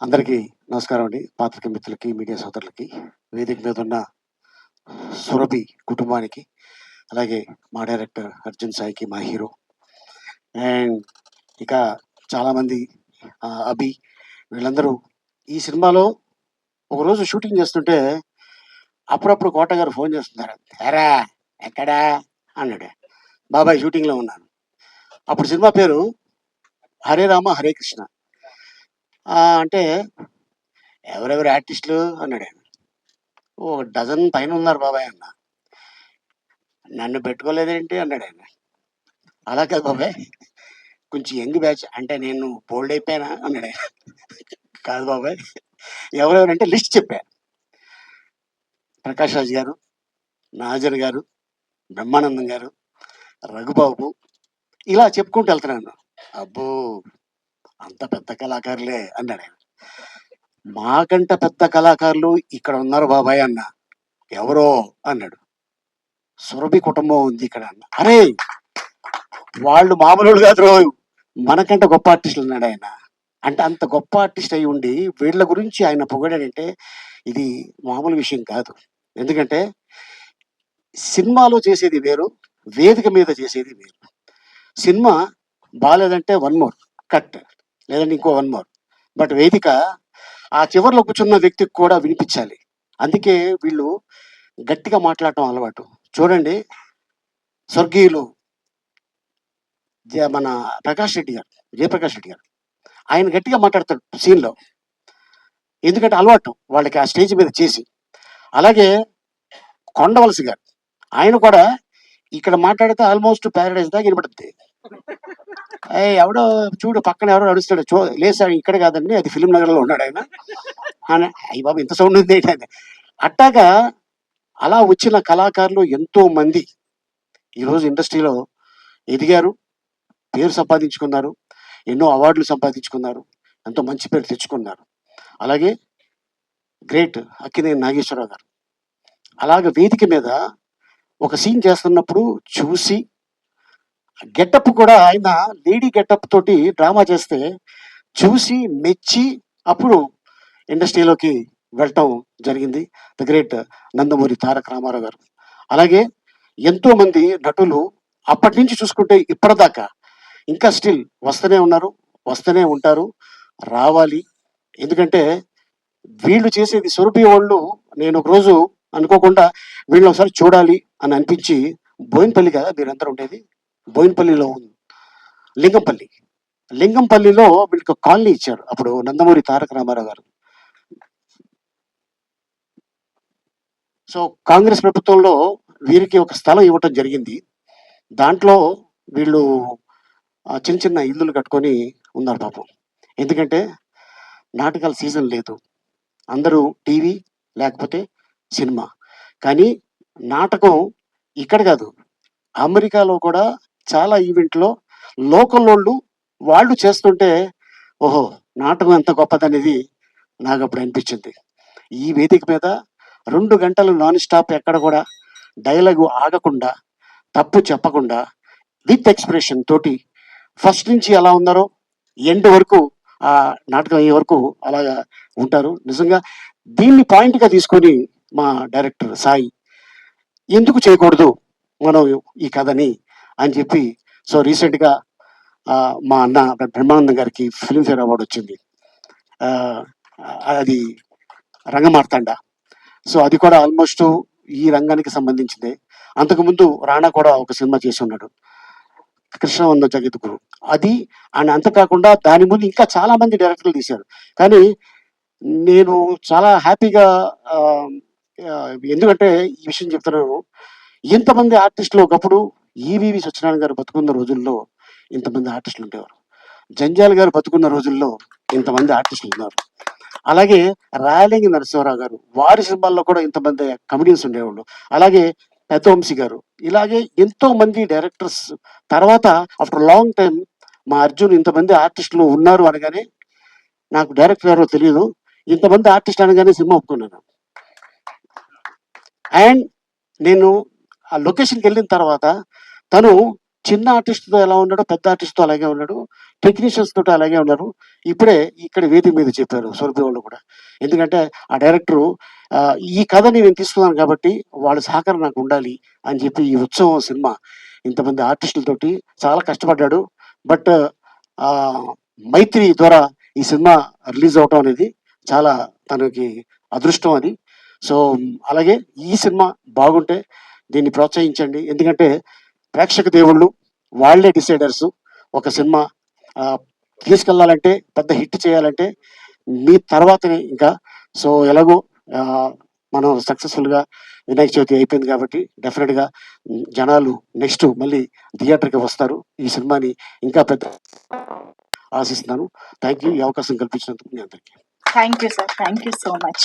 అందరికీ నమస్కారం అండి. పాత్రిక మిత్రులకి మీడియా సోదరులకి వేదిక మీద ఉన్న సురభి కుటుంబానికి అలాగే మా డైరెక్టర్ అర్జున్ సాయికి మా హీరో. అండ్ ఇక చాలామంది అభి వీళ్ళందరూ ఈ సినిమాలో ఒకరోజు షూటింగ్ చేస్తుంటే అప్పుడప్పుడు కోట గారు ఫోన్ చేస్తున్నారు. ఎరా ఎక్కడా? అన్నాడు. బాబాయ్ షూటింగ్లో ఉన్నాను. అప్పుడు సినిమా పేరు హరే రామ హరే కృష్ణ. అంటే ఎవరెవరు ఆర్టిస్టులు అన్నాడు ఆయన. ఓ డజన్ పైన ఉన్నారు బాబాయ్ అన్న. నన్ను పెట్టుకోలేదేంటి అన్నాడు ఆయన. అలా కాదు బాబాయ్. కొంచెం యంగ్ బ్యాచ్ అంటే నేను బోల్డ్ అయిపోయానా అన్నాడు ఆయన. కాదు బాబాయ్. ఎవరెవరంటే లిస్ట్ చెప్పా. ప్రకాష్ రాజ్ గారు నాజర్ గారు బ్రహ్మానందం గారు రఘుబాబు ఇలా చెప్పుకుంటూ వెళ్తున్నాను. అబ్బో! అంత పెద్ద కళాకారులే అన్నాడు ఆయన. మాకంట పెద్ద కళాకారులు ఇక్కడ ఉన్నారు బాబాయ్ అన్న. ఎవరో అన్నాడు. సురభి కుటుంబం ఉంది ఇక్కడ అన్న. అరే వాళ్ళు మామూలు కాదు. రో. మనకంట గొప్ప ఆర్టిస్టులు ఉన్నాడు ఆయన. అంటే అంత గొప్ప ఆర్టిస్ట్ అయి ఉండి వీళ్ళ గురించి ఆయన పొగడాడంటే ఇది మామూలు విషయం కాదు. ఎందుకంటే సినిమాలో చేసేది వేరు వేదిక మీద చేసేది వేరు. సినిమా బాగాలేదంటే వన్ మోర్ కట్. లేదంటే ఇంకో వన్ మోర్. బట్ వేదిక ఆ చివరిలో కూర్చున్న వ్యక్తికి కూడా వినిపించాలి. అందుకే వీళ్ళు గట్టిగా మాట్లాడటం అలవాటు. చూడండి స్వర్గీయులు జ- మన ప్రకాష్ రెడ్డి గారు జయప్రకాష్ రెడ్డి గారు. ఆయన గట్టిగా మాట్లాడతాడు సీన్లో. ఎందుకంటే అలవాటు వాళ్ళకి ఆ స్టేజ్ మీద చేసి. అలాగే కొండవలసి గారు ఆయన కూడా ఇక్కడ మాట్లాడితే ఆల్మోస్ట్ ప్యారడైజ్ దాకా వినపడుతుంది ఎవడో చూడు పక్కన ఎవరో నడుస్తాడు. చూ లేదు ఇక్కడ కాదండి అది ఫిలిం నగర్లో ఉన్నాడు ఆయన. అని అయ్యి బాబు ఇంత సౌండ్ ఉంది ఏంటంటే అట్టాగా అలా వచ్చిన కళాకారులు ఎంతో మంది ఈరోజు ఇండస్ట్రీలో ఎదిగారు పేరు సంపాదించుకున్నారు ఎన్నో అవార్డులు సంపాదించుకున్నారు ఎంతో మంచి పేరు తెచ్చుకున్నారు. అలాగే గ్రేట్ అక్కినే నాగేశ్వరరావు గారు. అలాగే వేదిక మీద ఒక సీన్ చేస్తున్నప్పుడు చూసి గెటప్ కూడా ఆయన లేడీ గెటప్ తోటి డ్రామా చేస్తే చూసి మెచ్చి అప్పుడు ఇండస్ట్రీలోకి వెళ్ళటం జరిగింది. ద గ్రేట్ నందమూరి తారక రామారావు గారు. అలాగే ఎంతో మంది నటులు అప్పటి నుంచి చూసుకుంటే ఇప్పటిదాకా ఇంకా స్టిల్ వస్తూనే ఉన్నారు వస్తూనే ఉంటారు రావాలి. ఎందుకంటే వీళ్ళు చేసేది సురభి వాళ్ళు నేను ఒకరోజు అనుకోకుండా వీళ్ళు ఒకసారి చూడాలి అని అనిపించి బోయినపల్లి కదా మీరందరూ ఉండేది. బోయినపల్లిలో ఉంది లింగంపల్లి. లింగంపల్లిలో వీళ్ళకి కాలనీ ఇచ్చారు. అప్పుడు నందమూరి తారక రామారావు గారు. సో కాంగ్రెస్ ప్రభుత్వంలో వీరికి ఒక స్థలం ఇవ్వటం జరిగింది. దాంట్లో వీళ్ళు చిన్న చిన్న ఇల్లులు కట్టుకొని ఉన్నారు పాపం. ఎందుకంటే నాటకాల సీజన్ లేదు. అందరూ టీవీ లేకపోతే సినిమా. కానీ నాటకం ఇక్కడ కాదు. అమెరికాలో కూడా చాలా ఈవెంట్లో లోకల్ వాళ్ళు వాళ్ళు చేస్తుంటే ఓహో నాటకం ఎంత గొప్పదనేది నాకు అప్పుడు అనిపించింది. ఈ వేదిక మీద రెండు గంటలు నాన్ స్టాప్ ఎక్కడ కూడా డైలాగు ఆగకుండా తప్పు చెప్పకుండా విత్ ఎక్స్ప్రెషన్ తోటి ఫస్ట్ నుంచి ఎలా ఉన్నారో ఎండ్ వరకు ఆ నాటకం అయ్యే వరకు అలాగా ఉంటారు. నిజంగా దీన్ని పాయింట్గా తీసుకొని మా డైరెక్టర్ సాయి ఎందుకు చేయకూడదు మనం ఈ కథని అని చెప్పి సో రీసెంట్గా మా అన్న బ్రహ్మానందం గారికి ఫిల్మ్ఫేర్ అవార్డు వచ్చింది. అది రంగమార్తాండ. సో అది కూడా ఆల్మోస్ట్ ఈ రంగానికి సంబంధించిందే. అంతకుముందు రాణా కూడా ఒక సినిమా చేసి ఉన్నాడు. కృష్ణవంద జగద్గురు అది అండ్ అంతకాకుండా దాని ముందు ఇంకా చాలా మంది డైరెక్టర్లు తీశారు. కానీ నేను చాలా హ్యాపీగా ఎందుకంటే ఈ విషయం చెప్తున్నాను. ఇంతమంది ఆర్టిస్టులు ఒకప్పుడు ఈవీవి సత్యనారాయణ గారు బతుకున్న రోజుల్లో ఇంతమంది ఆర్టిస్టులు ఉండేవారు. జంజాల్ గారు బతుకున్న రోజుల్లో ఇంతమంది ఆర్టిస్టులు ఉన్నారు. అలాగే రాయలింగి నరసింహారావు గారు వారి సినిమాల్లో కూడా ఇంతమంది కమెడియన్స్ ఉండేవాళ్ళు. అలాగే పెద్దవంశీ గారు ఇలాగే ఎంతో మంది డైరెక్టర్స్. తర్వాత ఆఫ్టర్ లాంగ్ టైం మా అర్జున్ ఇంతమంది ఆర్టిస్టులు ఉన్నారు అనగానే నాకు డైరెక్టర్ ఎవరో తెలియదు ఇంతమంది ఆర్టిస్ట్ అనగానే సినిమా ఒప్పుకున్నాను. అండ్ నేను ఆ లొకేషన్కి వెళ్ళిన తర్వాత తను చిన్న ఆర్టిస్ట్తో ఎలా ఉన్నాడో పెద్ద ఆర్టిస్ట్తో అలాగే ఉన్నాడు. టెక్నీషియన్స్ తోటి అలాగే ఉన్నారు. ఇప్పుడే ఇక్కడ వేదిక మీద చెప్పారు సొరబి వాళ్ళు కూడా. ఎందుకంటే ఆ డైరెక్టరు ఈ కథని నేను తీసుకున్నాను కాబట్టి వాళ్ళ సహకారం నాకు ఉండాలి అని చెప్పి ఈ ఉత్సవం సినిమా ఇంతమంది ఆర్టిస్టులతోటి చాలా కష్టపడ్డాడు. బట్ మైత్రి ద్వారా ఈ సినిమా రిలీజ్ అవటం అనేది చాలా తనకి అదృష్టం అది. సో అలాగే ఈ సినిమా బాగుంటే దీన్ని ప్రోత్సహించండి. ఎందుకంటే ప్రేక్షక దేవుళ్ళు వాళ్ళే డిసైడర్స్. ఒక సినిమా తీసుకెళ్ళాలంటే పెద్ద హిట్ చేయాలంటే మీ తర్వాతనే ఇంకా. సో ఎలాగో మనం సక్సెస్ఫుల్గా వినాయక చవితి అయిపోయింది కాబట్టి డెఫినెట్గా జనాలు నెక్స్ట్ మళ్ళీ థియేటర్కి వస్తారు. ఈ సినిమాని ఇంకా పెద్ద ఆశిస్తున్నాను. Thank you. ఈ అవకాశం కల్పించినందుకు మీ అందరికీ. Thank you sir. Thank you so much.